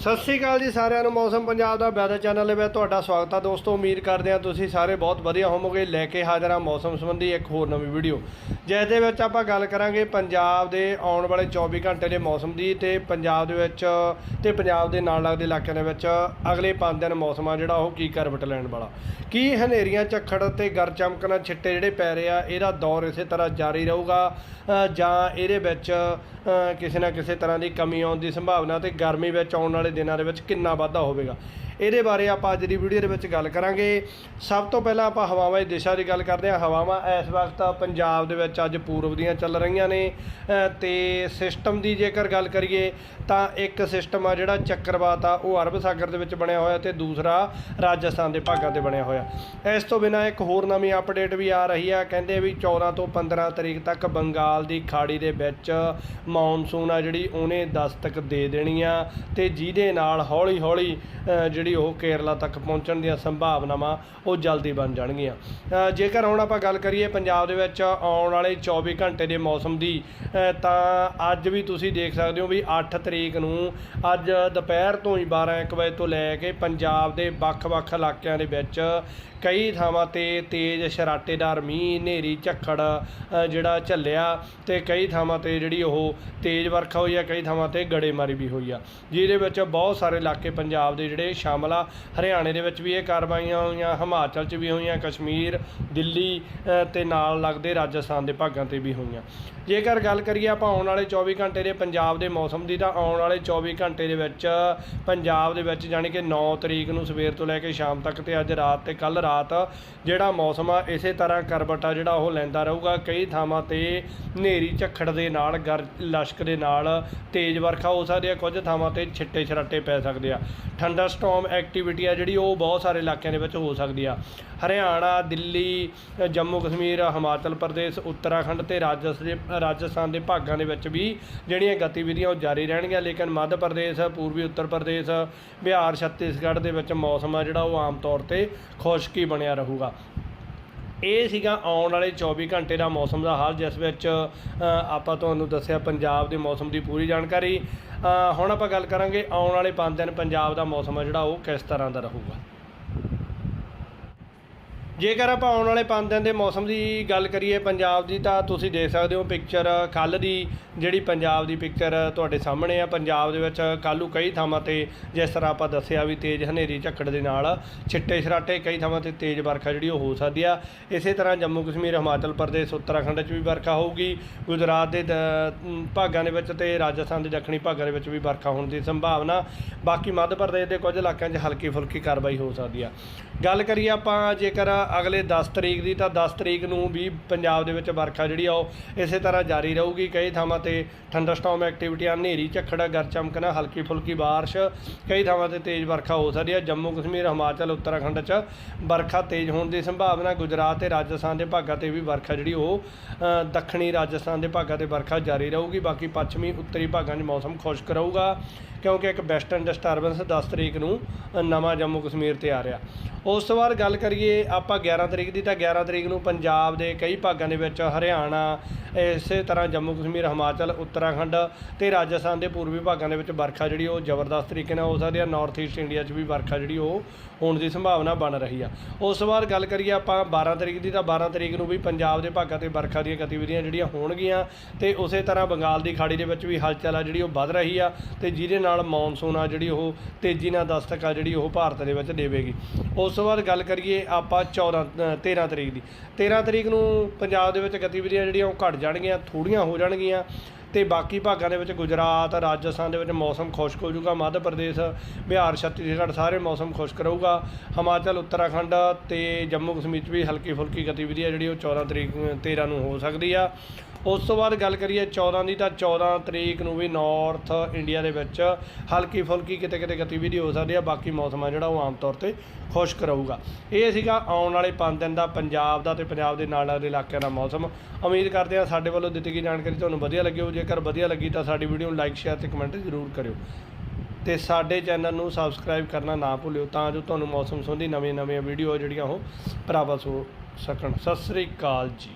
ਸਤਿ ਸ੍ਰੀ ਅਕਾਲ ਜੀ ਸਾਰਿਆਂ ਨੂੰ, ਮੌਸਮ ਪੰਜਾਬ ਦਾ ਵੈਦਰ ਚੈਨਲ ਦੇ ਵਿੱਚ ਤੁਹਾਡਾ ਸਵਾਗਤ ਹੈ ਦੋਸਤੋ, ਉਮੀਦ ਕਰਦੇ ਹਾਂ ਤੁਸੀਂ ਸਾਰੇ ਬਹੁਤ ਵਧੀਆ ਹੋਵੋਗੇ, ਲੈ ਕੇ ਹਾਜ਼ਰ ਹਾਂ ਮੌਸਮ ਸੰਬੰਧੀ ਇੱਕ ਹੋਰ ਨਵੀਂ ਵੀਡੀਓ। ਜਿਸ ਦੇ ਵਿੱਚ ਆਪਾਂ ਗੱਲ ਕਰਾਂਗੇ ਪੰਜਾਬ ਦੇ ਆਉਣ ਵਾਲੇ 24 ਘੰਟੇ ਦੇ ਮੌਸਮ ਦੀ ਤੇ ਪੰਜਾਬ ਦੇ ਵਿੱਚ ਤੇ ਪੰਜਾਬ ਦੇ ਨਾਲ ਲੱਗਦੇ ਇਲਾਕਿਆਂ ਦੇ ਵਿੱਚ ਅਗਲੇ 5 ਦਿਨ ਮੌਸਮ ਆ ਜਿਹੜਾ, ਉਹ ਕੀ ਕਰਵਟ ਲੈਣ ਵਾਲਾ। ਕੀ ਹਨੇਰੀਆਂ, ਝੱਖੜ ਤੇ ਗਰ ਚਮਕਣਾ ਛਿੱਟੇ ਜਿਹੜੇ ਪੈ ਰਹੇ ਆ, ਇਹਦਾ ਦੌਰ ਇਸੇ ਤਰ੍ਹਾਂ ਜਾਰੀ ਰਹੂਗਾ ਜਾਂ ਇਹਦੇ ਵਿੱਚ ਕਿਸੇ ਨਾ ਕਿਸੇ ਤਰ੍ਹਾਂ ਦੀ ਕਮੀ ਆਉਣ ਦੀ ਸੰਭਾਵਨਾ ਤੇ ਗਰਮੀ ਵਿੱਚ ਆਉਣ ਵਾਲੇ ਦਿਨਾਂ ਦੇ ਵਿੱਚ ਕਿੰਨਾ ਵਾਧਾ ਹੋਵੇਗਾ। ਇਹਦੇ ਬਾਰੇ ਆਪਾਂ ਅੱਜ ਦੀ ਵੀਡੀਓ ਦੇ ਵਿੱਚ ਗੱਲ ਕਰਾਂਗੇ। ਸਭ ਤੋਂ ਪਹਿਲਾਂ ਆਪਾਂ ਹਵਾਵਾਂ ਦੀ ਦਿਸ਼ਾ ਦੀ ਗੱਲ ਕਰਦੇ ਹਾਂ। ਹਵਾਵਾਂ ਇਸ ਵਕਤ ਪੰਜਾਬ ਦੇ ਵਿੱਚ ਅੱਜ ਪੂਰਬ ਦੀਆਂ ਚੱਲ ਰਹੀਆਂ ਨੇ। ਅ, ਤੇ ਸਿਸਟਮ ਦੀ ਜੇਕਰ ਗੱਲ ਕਰੀਏ ਤਾਂ ਇੱਕ ਸਿਸਟਮ ਆ ਜਿਹੜਾ ਚੱਕਰਵਾਤ ਆ ਉਹ ਅਰਬ ਸਾਗਰ ਦੇ ਵਿੱਚ ਬਣਿਆ ਹੋਇਆ ਤੇ ਦੂਸਰਾ ਰਾਜਸਥਾਨ ਦੇ ਭਾਗਾਂ ਤੇ ਬਣਿਆ ਹੋਇਆ। ਇਸ ਤੋਂ ਬਿਨਾਂ ਇੱਕ ਹੋਰ ਨਵੀਂ ਅਪਡੇਟ ਵੀ ਆ ਰਹੀ ਆ। ਕਹਿੰਦੇ ਵੀ 14 ਤੋਂ 15 ਤਰੀਕ ਤੱਕ ਬੰਗਾਲ ਦੀ ਖਾੜੀ ਦੇ ਵਿੱਚ ਮੌਨਸੂਨ ਆ ਜਿਹੜੀ ਉਹਨੇ ਦਸਤਕ ਦੇ ਦੇਣੀ ਆ ਤੇ ਜਿਹਦੇ ਨਾਲ ਹੌਲੀ ਹੌਲੀ ਜਿਹੜੀ ਜਿਹੜੀ ਉਹ ਕੇਰਲਾ ਤੱਕ ਪਹੁੰਚਣ ਦੀਆਂ ਸੰਭਾਵਨਾਵਾਂ ਉਹ ਜਲਦੀ ਬਣ ਜਾਣਗੀਆਂ। ਜੇਕਰ ਹੁਣ ਆਪਾਂ ਗੱਲ ਕਰੀਏ ਪੰਜਾਬ ਦੇ ਵਿੱਚ ਆਉਣ ਵਾਲੇ 24 ਘੰਟੇ ਦੇ ਮੌਸਮ ਦੀ ਤਾਂ ਅੱਜ ਵੀ ਤੁਸੀਂ ਦੇਖ ਸਕਦੇ ਹੋ ਵੀ 8 ਤਰੀਕ ਨੂੰ ਅੱਜ ਦੁਪਹਿਰ ਤੋਂ ਹੀ 12 1 ਵਜੇ ਤੋਂ ਲੈ ਕੇ ਪੰਜਾਬ ਦੇ ਵੱਖ-ਵੱਖ ਇਲਾਕਿਆਂ ਦੇ ਵਿੱਚ ਕਈ ਥਾਵਾਂ ਤੇ ਤੇਜ਼ ਸ਼ਰਾਟੇਦਾਰ ਮੀਂਹ, ਹਨੇਰੀ, ਝੱਖੜ ਜਿਹੜਾ ਝੱਲਿਆ ਤੇ ਕਈ ਥਾਵਾਂ ਤੇ ਜਿਹੜੀ ਉਹ ਤੇਜ਼ ਵਰਖਾ ਹੋਈ ਆ, ਕਈ ਥਾਵਾਂ ਤੇ ਗੜੇਮਾਰੀ ਵੀ ਹੋਈ ਆ। ਜਿਹਦੇ ਵਿੱਚ ਬਹੁਤ ਸਾਰੇ ਇਲਾਕੇ ਪੰਜਾਬ ਦੇ ਜਿਹੜੇ ਸ਼ਾਮਲ ਆ ਹਰਿਆਣੇ ਦੇ ਵਿੱਚ ਵੀ ਇਹ ਕਾਰਵਾਈਆਂ ਹੋਈਆਂ ਹਿਮਾਚਲ 'ਚ ਵੀ ਹੋਈਆਂ ਕਸ਼ਮੀਰ ਦਿੱਲੀ ਅ, ਤੇ ਨਾਲ ਲੱਗਦੇ ਰਾਜਸਥਾਨ ਦੇ ਭਾਗਾਂ ਤੇ ਵੀ ਹੋਈਆਂ। ਜੇਕਰ ਗੱਲ ਕਰੀਏ ਆਪਾਂ ਆਉਣ ਵਾਲੇ 24 ਘੰਟੇ ਦੇ ਪੰਜਾਬ ਦੇ ਮੌਸਮ ਦੀ ਤਾਂ ਆਉਣ ਵਾਲੇ 24 ਘੰਟੇ ਦੇ ਵਿੱਚ ਪੰਜਾਬ ਦੇ ਵਿੱਚ ਜਾਣੀ ਕਿ 9 ਤਰੀਕ ਨੂੰ ਸਵੇਰ ਤੋਂ ਲੈ ਕੇ ਸ਼ਾਮ ਤੱਕ ਤੇ ਅੱਜ ਰਾਤ ਤੇ ਕੱਲ ਰਾਤ ਜਿਹੜਾ ਮੌਸਮ ਆ ਇਸੇ ਤਰ੍ਹਾਂ ਕਰਵਟ ਆ ਜਿਹੜਾ ਉਹ ਲੈਂਦਾ ਰਹੂਗਾ। ਕਈ ਥਾਵਾਂ ਤੇ ਹਨੇਰੀ ਝੱਖੜ ਦੇ ਨਾਲ ਗਰ ਲਸ਼ਕ ਦੇ ਨਾਲ ਤੇਜ਼ ਵਰਖਾ ਹੋ ਸਕਦੀ ਆ ਕੁਝ ਥਾਵਾਂ ਤੇ ਛਿੱਟੇ ਛਰਾਟੇ ਪੈ ਸਕਦੇ ਆ। ਠੰਡਾ ਸਟਾਰਮ ਐਕਟੀਵਿਟੀ ਆ ਜਿਹੜੀ ਉਹ ਬਹੁਤ ਸਾਰੇ ਇਲਾਕਿਆਂ ਦੇ ਵਿੱਚ ਹੋ ਸਕਦੀ ਆ। ਹਰਿਆਣਾ, ਦਿੱਲੀ, ਜੰਮੂ ਕਸ਼ਮੀਰ, ਹਿਮਾਚਲ ਪ੍ਰਦੇਸ਼, ਉੱਤਰਾਖੰਡ ਤੇ ਰਾਜਸ ਦੇ ਰਾਜਸਥਾਨ ਦੇ ਭਾਗਾਂ ਦੇ ਵਿੱਚ ਵੀ ਜਿਹੜੀਆਂ ਗਤੀਵਿਧੀਆਂ ਉਹ ਜਾਰੀ ਰਹਿਣਗੀਆਂ। ਲੇਕਿਨ ਮੱਧ ਪ੍ਰਦੇਸ਼, ਪੂਰਬੀ ਉੱਤਰ ਪ੍ਰਦੇਸ਼, ਬਿਹਾਰ, ਛੱਤੀਸਗੜ੍ਹ ਦੇ ਵਿੱਚ ਮੌਸਮ ਆ ਜਿਹੜਾ ਉਹ ਆਮ ਤੌਰ ਤੇ ਖੁਸ਼ਕੀ ਬਣਿਆ ਰਹੂਗਾ। ਇਹ ਸੀਗਾ ਆਉਣ ਵਾਲੇ 24 ਘੰਟੇ ਦਾ ਮੌਸਮ ਦਾ ਹਾਲ, ਜਿਸ ਵਿੱਚ ਆਪਾਂ ਤੁਹਾਨੂੰ ਦੱਸਿਆ ਪੰਜਾਬ ਦੇ ਮੌਸਮ ਦੀ ਪੂਰੀ ਜਾਣਕਾਰੀ। ਹੁਣ ਆਪਾਂ ਗੱਲ ਕਰਾਂਗੇ ਆਉਣ ਵਾਲੇ 5 ਦਿਨ ਪੰਜਾਬ ਦਾ ਮੌਸਮ ਹੈ ਜਿਹੜਾ, ਉਹ ਕਿਸ ਤਰ੍ਹਾਂ ਦਾ ਰਹੂਗਾ। ਜੇਕਰ ਆਪਾਂ ਆਉਣ ਵਾਲੇ 5 ਦਿਨ ਦੇ ਮੌਸਮ ਦੀ ਗੱਲ ਕਰੀਏ ਪੰਜਾਬ ਦੀ, ਤਾਂ ਤੁਸੀਂ ਦੇਖ ਸਕਦੇ ਹੋ ਪਿਕਚਰ ਕੱਲ ਦੀ, ਜਿਹੜੀ ਪੰਜਾਬ ਦੀ ਪਿਕਚਰ ਤੁਹਾਡੇ ਸਾਹਮਣੇ ਆ। ਪੰਜਾਬ ਦੇ ਵਿੱਚ ਕੱਲ੍ਹ ਨੂੰ ਕਈ ਥਾਵਾਂ ਤੇ ਜਿਸ ਤਰ੍ਹਾਂ ਆਪਾਂ ਦੱਸਿਆ ਵੀ ਤੇਜ਼ ਹਨੇਰੀ ਝੱਕੜ ਦੇ ਨਾਲ, ਛਿੱਟੇ ਛਰਾਟੇ ਕਈ ਥਾਵਾਂ ਤੇ ਤੇਜ਼ ਵਰਖਾ ਜਿਹੜੀ ਉਹ ਹੋ ਸਕਦੀ ਆ। ਇਸੇ ਤਰ੍ਹਾਂ ਜੰਮੂ ਕਸ਼ਮੀਰ, ਹਿਮਾਚਲ ਪ੍ਰਦੇਸ਼, ਉੱਤਰਾਖੰਡ 'ਚ ਵੀ ਵਰਖਾ ਹੋਊਗੀ। ਗੁਜਰਾਤ ਦੇ ਦ- ਭਾਗਾਂ ਦੇ ਵਿੱਚ ਤੇ ਰਾਜਸਥਾਨ ਦੇ ਦੱਖਣੀ ਭਾਗਾਂ ਦੇ ਵਿੱਚ ਵੀ ਵਰਖਾ ਹੋਣ ਦੀ ਸੰਭਾਵਨਾ। ਬਾਕੀ ਮੱਧ ਪ੍ਰਦੇਸ਼ ਦੇ ਕੁਝ ਇਲਾਕਿਆਂ 'ਚ ਹਲਕੀ ਫੁਲਕੀ ਕਾਰਵਾਈ ਹੋ ਸਕਦੀ ਆ। ਗੱਲ ਕਰੀਏ ਆਪਾਂ ਜੇਕਰ ਅਗਲੇ 10 ਤਰੀਕ ਦੀ ਤਾਂ 10 ਤਰੀਕ ਨੂੰ ਵੀ ਪੰਜਾਬ ਦੇ ਵਿੱਚ ਵਰਖਾ ਜਿਹੜੀ ਆ ਉਹ ਇਸੇ ਤਰ੍ਹਾਂ ਜਾਰੀ ਰਹੂਗੀ ਕਈ ਥਾਵਾਂ ਤੇ ਠੰਡਸਟਾਰਮ ਐਕਟੀਵਿਟੀਆਂ ਹਨੇਰੀ, ਝੱਖੜ ਗਰ ਚਮਕਣਾ ਹਲਕੀ ਫੁਲਕੀ ਬਾਰਿਸ਼, ਕਈ ਥਾਵਾਂ ਤੇ ਤੇਜ਼ ਵਰਖਾ ਹੋ ਸਕਦੀ ਹੈ ਜੰਮੂ ਕਸ਼ਮੀਰ, ਹਿਮਾਚਲ, ਉੱਤਰਾਖੰਡ 'ਚ ਵਰਖਾ ਤੇਜ਼ ਹੋਣ ਦੀ ਸੰਭਾਵਨਾ, ਗੁਜਰਾਤ ਤੇ ਰਾਜਸਥਾਨ ਦੇ ਭਾਗਾਂ ਤੇ ਵੀ ਵਰਖਾ ਜਿਹੜੀ ਉਹ ਦੱਖਣੀ ਰਾਜਸਥਾਨ ਦੇ ਭਾਗਾਂ ਤੇ ਵਰਖਾ ਜਾਰੀ ਰਹੂਗੀ। ਬਾਕੀ ਪੱਛਮੀ ਉੱਤਰੀ ਭਾਗਾਂ 'ਚ ਮੌਸਮ ਖੁਸ਼ਕ ਰਹੂਗਾ। ਕਿਉਂਕਿ ਇੱਕ ਵੈਸਟਰਨ ਡਿਸਟਰਬੈਂਸ 10 ਤਰੀਕ ਨੂੰ ਨਵਾਂ ਜੰਮੂ ਕਸ਼ਮੀਰ ਤੇ ਆ ਰਿਹਾ। ਉਸ ਤੋਂ ਬਾਅਦ ਗੱਲ ਕਰੀਏ ਆਪਾਂ 11 ਤਰੀਕ ਦੀ, ਤਾਂ 11 ਤਰੀਕ ਨੂੰ ਪੰਜਾਬ ਦੇ ਕਈ ਭਾਗਾਂ ਦੇ ਵਿੱਚ ਹਰਿਆਣਾ, ਇਸੇ ਤਰ੍ਹਾਂ ਜੰਮੂ ਕਸ਼ਮੀਰ, ਹਿਮਾਚਲ, ਉੱਤਰਾਖੰਡ ਤੇ ਰਾਜਸਥਾਨ ਦੇ ਪੂਰਬੀ ਭਾਗਾਂ ਦੇ ਵਿੱਚ ਵਰਖਾ ਜਿਹੜੀ ਉਹ ਜ਼ਬਰਦਸਤ ਤਰੀਕੇ ਨਾਲ ਹੋ ਸਕਦੀ ਹੈ। ਨਾਰਥ ਈਸਟ ਇੰਡੀਆ 'ਚ ਵੀ ਵਰਖਾ ਜਿਹੜੀ ਉਹ ਹੋਣ ਦੀ ਸੰਭਾਵਨਾ ਬਣ ਰਹੀ ਆ। ਉਸ ਤੋਂ ਬਾਅਦ ਗੱਲ ਕਰੀਏ ਆਪਾਂ 12 ਤਰੀਕ ਦੀ, ਤਾਂ 12 ਤਰੀਕ ਨੂੰ ਵੀ ਪੰਜਾਬ ਦੇ ਭਾਗਾਂ ਤੇ ਵਰਖਾ ਦੀਆਂ ਗਤੀਵਿਧੀਆਂ ਜਿਹੜੀਆਂ ਹੋਣਗੀਆਂ ਤੇ ਉਸੇ ਤਰ੍ਹਾਂ ਬੰਗਾਲ ਦੀ ਖਾੜੀ ਦੇ ਵਿੱਚ ਵੀ ਹਲਚਲ ਆ ਜਿਹੜੀ ਉਹ ਵੱਧ ਰਹੀ ਆ ਤੇ ਜਿਹਦੇ ਨਾਲ ਨਾਲ ਮੌਨਸੂਨ ਆ ਜਿਹੜੀ ਉਹ ਤੇਜ਼ੀ ਨਾਲ ਦਸਤਕ ਆ ਜਿਹੜੀ ਉਹ ਭਾਰਤ ਦੇ ਵਿੱਚ ਦੇਵੇਗੀ। ਉਸ ਤੋਂ ਬਾਅਦ ਗੱਲ ਕਰੀਏ ਆਪਾਂ 14 ਅ, 13 ਤਰੀਕ ਦੀ। 13 ਤਰੀਕ ਨੂੰ ਪੰਜਾਬ ਦੇ ਵਿੱਚ ਗਤੀਵਿਧੀਆਂ ਜਿਹੜੀਆਂ ਉਹ ਘਟ ਜਾਣਗੀਆਂ ਥੋੜੀਆਂ ਹੋ ਜਾਣਗੀਆਂ ਤੇ ਬਾਕੀ ਭਾਗਾਂ ਦੇ ਵਿੱਚ ਗੁਜਰਾਤ ਰਾਜਸਥਾਨ ਦੇ ਵਿੱਚ ਮੌਸਮ ਖੁਸ਼ਕ ਹੋ ਜਾਊਗਾ ਮੱਧ ਪ੍ਰਦੇਸ਼ ਬਿਹਾਰ ਛੱਤੀਸਗੜ੍ਹ ਸਾਰੇ ਮੌਸਮ ਖੁਸ਼ਕ ਰਹੂਗਾ। ਹਿਮਾਚਲ ਉੱਤਰਾਖੰਡ ਤੇ ਜੰਮੂ ਕਸ਼ਮੀਰ 'ਚ ਵੀ ਹਲਕੀ ਫੁਲਕੀ ਗਤੀਵਿਧੀ ਆ ਜਿਹੜੀ ਉਹ 14 ਤਰੀਕ 13 ਨੂੰ ਹੋ ਸਕਦੀ ਆ। ਉਸ ਤੋਂ ਬਾਅਦ ਗੱਲ ਕਰੀਏ 14 ਦੀ, ਤਾਂ 14 ਤਰੀਕ ਨੂੰ ਵੀ ਨਾਰਥ ਇੰਡੀਆ ਦੇ ਵਿੱਚ ਹਲਕੀ ਫੁਲਕੀ ਕਿਤੇ ਕਿਤੇ ਗਤੀਵਿਧੀ ਹੋ ਸਕਦੀ ਆ, ਬਾਕੀ ਮੌਸਮ ਆ ਜਿਹੜਾ ਉਹ ਆਮ ਤੌਰ ਤੇ ਖੁਸ਼ਕ ਰਹੂਗਾ। ਇਹ ਸੀਗਾ ਆਉਣ ਵਾਲੇ 5 ਦਿਨ ਦਾ ਪੰਜਾਬ ਦਾ ਤੇ ਪੰਜਾਬ ਦੇ ਨਾਲ ਲੱਗਦੇ ਇਲਾਕਿਆਂ ਦਾ ਮੌਸਮ। ਉਮੀਦ ਕਰਦੇ ਹਾਂ ਸਾਡੇ ਵੱਲੋਂ ਦਿੱਤੀ ਗਈ ਜਾਣਕਾਰੀ ਤੁਹਾਨੂੰ ਵਧੀਆ ਲੱਗੀ ਹੋ ਜੇਕਰ ਵਧੀਆ ਲੱਗੀ ਤਾਂ ਸਾਡੀ ਵੀਡੀਓ ਨੂੰ ਲਾਈਕ, ਸ਼ੇਅਰ ਤੇ ਕਮੈਂਟ ਜ਼ਰੂਰ ਕਰਿਓ। ਤੇ ਸਾਡੇ ਚੈਨਲ ਨੂੰ ਸਬਸਕ੍ਰਾਈਬ ਕਰਨਾ ਨਾ ਭੁੱਲਿਓ ਤਾਂ ਜੋ ਤੁਹਾਨੂੰ ਮੌਸਮ ਸੰਬੰਧੀ ਨਵੀਆਂ ਨਵੀਆਂ ਵੀਡੀਓ ਜਿਹੜੀਆਂ ਉਹ ਪ੍ਰਾਪਤ ਹੋ ਸਕਣ। ਸਤਿ ਸ੍ਰੀ ਅਕਾਲ ਜੀ।